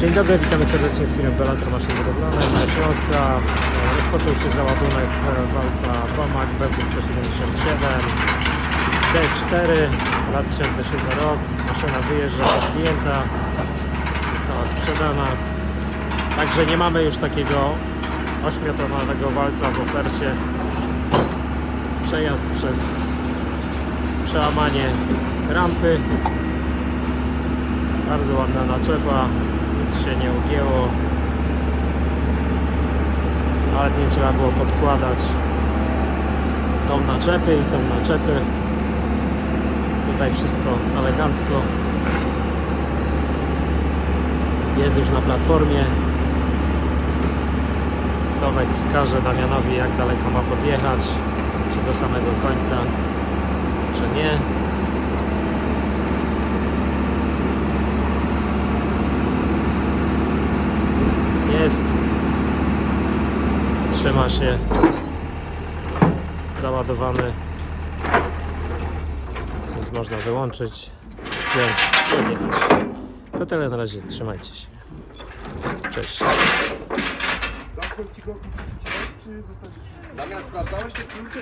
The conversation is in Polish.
Dzień dobry, witamy serdecznie z firmy Bellator Maszyn Budowlane ze Śląska. E, Rozpoczął się załadunek e, walca Tomac BW177 D4 2007 rok. Maszyna wyjeżdża od klienta, została sprzedana. Także nie mamy już takiego 8-tonowego walca w ofercie. Przejazd przez przełamanie rampy bardzo ładna naczepa, nie ugięło. Nawet nie trzeba było podkładać. Są naczepy i są naczepy. Tutaj wszystko elegancko. Jest już na platformie. Tomek wskaże Damianowi jak daleko ma podjechać. Czy do samego końca, czy nie. Jest. Trzyma się. Załadowany. Więc można wyłączyć, spiąć, podjechać. To tyle na razie. Trzymajcie się. Cześć. Zamknąć ci go, czy zostawić? Damian, sprawdzałeś te klucze?